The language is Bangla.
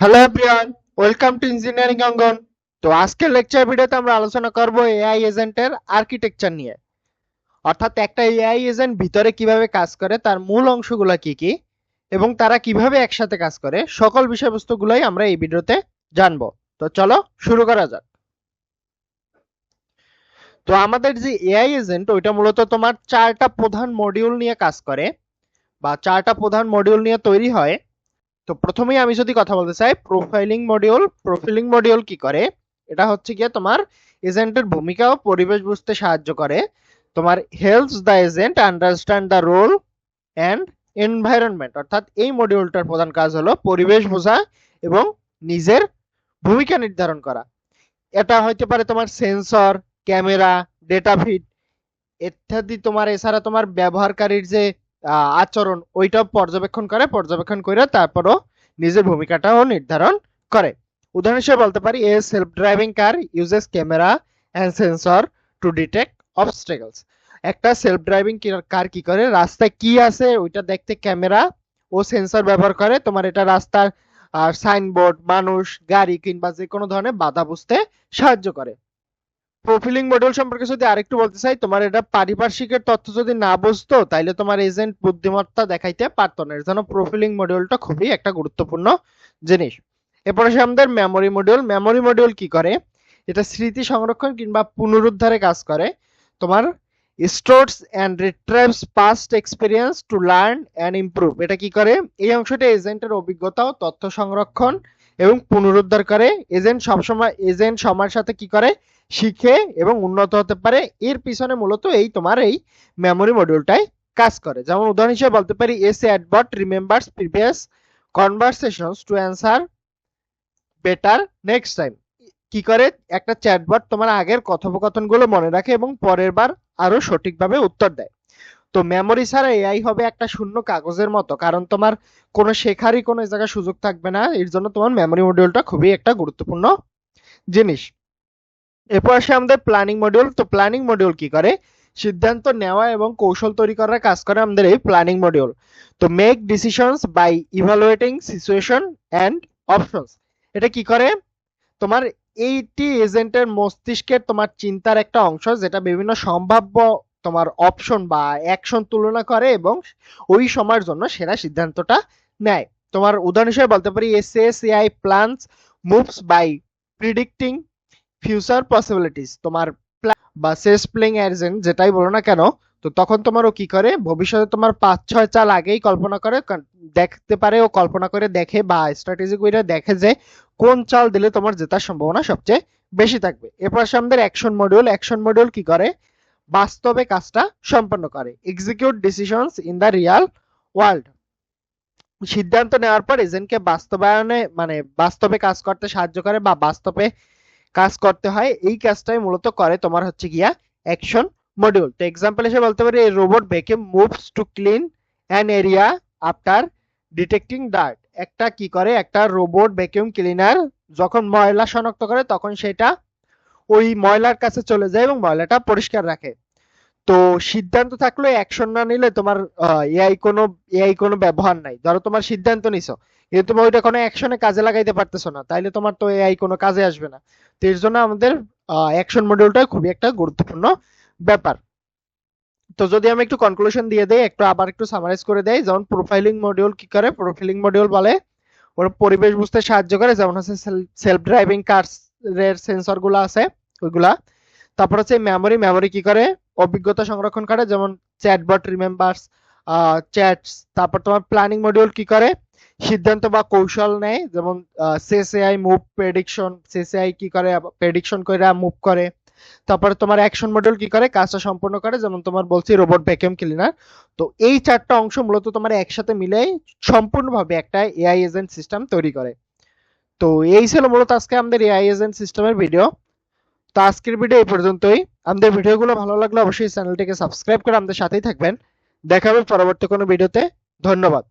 Hello everyone welcome to engineering Angan তো আজকের লেকচার ভিডিওতে আমরা আলোচনা করব এআই এজেন্টের আর্কিটেকচার নিয়ে। অর্থাৎ একটা এআই এজেন্ট ভিতরে কীভাবে কাজ করে, তার মূল অংশগুলো কি কি, এবং তারা কীভাবে একসাথে কাজ করে, সকল বিষয়বস্তুগুলোই আমরা এই ভিডিওতে জানব। তো চলো শুরু করা যাক। তো আমাদের যে এআই এজেন্ট ওইটা মূলত তোমার চারটা প্রধান মডিউল নিয়ে কাজ করে, বা চারটা প্রধান মডিউল নিয়ে তৈরি হয়। তো প্রথমেই আমি যদি কথা বলতে চাই প্রোফাইলিং মডিউল প্রোফাইলিং মডিউল কি করে? এটা হচ্ছে গিয়ে তোমার এজেন্টের ভূমিকা ও পরিবেশ বুঝতে সাহায্য করে। তোমার helps the agent understand the role and environment অর্থাৎ এই মডিউলটার প্রধান কাজ হলো পরিবেশ বোঝা এবং নিজের ভূমিকা নির্ধারণ করা। এটা হইতে পারে তোমার সেন্সর ক্যামেরা ডেটা ফিড ইত্যাদি তোমার, এছাড়া তোমার ব্যবহারকারীর যে আচরণ ওইটা পর্যবেক্ষণ করে পর্যবেক্ষণ করে তারপরও নিজের ভূমিকাটাও নির্ধারণ করে। উদাহরণ হিসেবে বলতে পারি, a self driving car uses camera and sensor to detect obstacles একটা সেলফ ড্রাইভিং কার কি করে? রাস্তায় কি আছে? ওইটা দেখতে ক্যামেরা ও সেন্সর ব্যবহার করে। তোমার এটা রাস্তার সাইনবোর্ড মানুষ, গাড়ি কিংবা যে কোনো ধরনের বাধা বুঝতে সাহায্য করে। প্রোফাইলিং মডেল সম্পর্কে যদি আরেকটু বলতে চাই, তোমার এটা পারিপার্শ্বিকের তথ্য যদি না বুঝতো, তাইলে তোমার এজেন্ট বুদ্ধিমত্তা দেখাইতে পারতো না। এর জন্য প্রোফাইলিং মডিউলটা খুবই একটা গুরুত্বপূর্ণ জিনিস। এরপর আসে আমাদের মেমোরি মডিউল মেমোরি মডিউল কি করে? এটা স্মৃতি সংরক্ষণ কিংবা পুনরুদ্ধারে কাজ করে। তোমার stores and retrieves past experience to learn and improve এটা কি করে? এই অংশটা এজেন্টের অভিজ্ঞতা ও তথ্য সংরক্ষণ এবং পুনরুদ্ধার করে। এজেন্ট সবসময় এজেন্ট সময়ের সাথে কি করে? শিখে এবং উন্নত হতে পারে, এর পিছনে মূলত এই তোমার এই মেমোরি মডিউলটাই কাজ করে। যেমন উদাহরণ হিসেবে বলতে পারি S অ্যাডবট remembers previous conversations to answer better next time কি করে? একটা চ্যাটবট তোমার আগের কথোপকথনগুলো মনে রাখে এবং পরের বার আরও সঠিকভাবে উত্তর দেয়। তো মেমোরি ছাড়া এআই হবে একটা শূন্য কাগজের মতো, কারণ তোমার কোনো শেখারই কোনো জায়গায় সুযোগ থাকবে না। এর জন্য তোমার মেমোরি মডিউলটা খুবই একটা গুরুত্বপূর্ণ জিনিস। এরপর আসে আমাদের প্ল্যানিং মডিউল তো প্ল্যানিং মডিউল কি করে? সিদ্ধান্ত নেওয়া এবং কৌশল তৈরি করার কাজ করে আমাদের এই প্ল্যানিং মডিউল তো make decisions by evaluating situation and options এটা কি করে? তোমার এইটি এজেন্টের মস্তিষ্কের তোমার চিন্তার একটা অংশ, যেটা বিভিন্ন সম্ভাব্য তোমার অপশন বা অ্যাকশন তুলনা করে এবং ওই সময়ের জন্য সেরা সিদ্ধান্তটা নেয়। তোমার উদাহরণ হিসেবে বলতে পারি SSAI plans moves by predicting future possibilities তোমার বা সেস প্লেইং এজেন্ট যেটাই বলো না কেন, তো তখন তোমার ও কি করে? ভবিষ্যতে তোমার পাঁচ, ছয় চাল আগেই কল্পনা করে দেখতে পারে ও কল্পনা করে দেখে বা স্ট্র্যাটেজি করে দেখে যে কোন চাল দিলে তোমার জেতার সম্ভাবনা সবচেয়ে বেশি থাকবে। এরপর আসে আমাদের অ্যাকশন মডিউল অ্যাকশন মডিউল কি করে? বাস্তবে কাজটা সম্পন্ন করে। Execute decisions in the real world সিদ্ধান্ত নেওয়ার পর এজেন্টকে বাস্তবায়নে মানে বাস্তবে কাজ করতে সাহায্য করে বা বাস্তবে কাজ করতে হয়, এই কাজটাই মূলত করে তোমার হচ্ছে গিয়া অ্যাকশন মডিউল তো এক্সাম্পল হিসেবে বলতে পারি robot vacuum moves to clean an area after detecting dirt একটা কি করে? একটা রোবট ভ্যাকুয়াম ক্লিনার যখন ময়লা শনাক্ত করে, তখন সেটা ওই ময়লার কাছে চলে যায় এবং ময়লাটা পরিষ্কার রাখে। তো সিদ্ধান্ত থাকলে অ্যাকশন না নিলে তোমার এআই কোনো এআই কোনো ব্যবহার নাই। ধরো তোমার সিদ্ধান্ত নিছো, কিন্তু তুমি ওইটা কোনো অ্যাকশনে কাজে লাগাইতে পারতেছো না, তাইলে তোমার তো এআই কোনো কাজে আসবে না। তো এর জন্য আমাদের অ্যাকশন মডিউলটা খুবই একটা গুরুত্বপূর্ণ ব্যাপার। তো যদি আমি একটু কনক্লুশন দিয়ে দেই, একটু আবার একটু সামারাইজ করে দেই, যেমন প্রোফাইলিং মডিউল কি করে? প্রোফাইলিং মডিউল বলে, ওর পরিবেশ বুঝতে সাহায্য করে, যেমন হচ্ছে সেলফ ড্রাইভিং কার এর সেন্সরগুলো আছে, ওইগুলা। তারপর হচ্ছে মেমোরি মেমোরি কি করে? অভিজ্ঞতা সংরক্ষণ করে, যেমন চ্যাটবট রিমেম্বার্স চ্যাটস তারপর তোমার প্ল্যানিং মডিউল কি করে? সিদ্ধান্ত বা কৌশল নেয়, যেমন সিএসএআই মুভ প্রেডিকশন সিএসএআই কি করে প্রেডিকশন করে মুভ করে। তারপরে তোমার অ্যাকশন মডিউল কি করে? কাজটা সম্পূর্ণ করে, যেমন তোমার বলছি রোবট ভ্যাকুয়াম ক্লিনার তো এই চারটা অংশ মূলত তোমার একসাথে মিলে সম্পূর্ণভাবে একটা এআই এজেন্ট সিস্টেম তৈরি করে। তো এই ছিল মূলত আজকে আমাদের এআই এজেন্ট সিস্টেমের ভিডিও তো আজকের ভিডিও এই পর্যন্তই। আমাদের ভিডিওগুলো ভালো লাগলে অবশ্যই চ্যানেলটিকে সাবস্ক্রাইব করে আমাদের সাথেই থাকবেন। দেখা হবে পরবর্তী কোনো ভিডিওতে। ধন্যবাদ।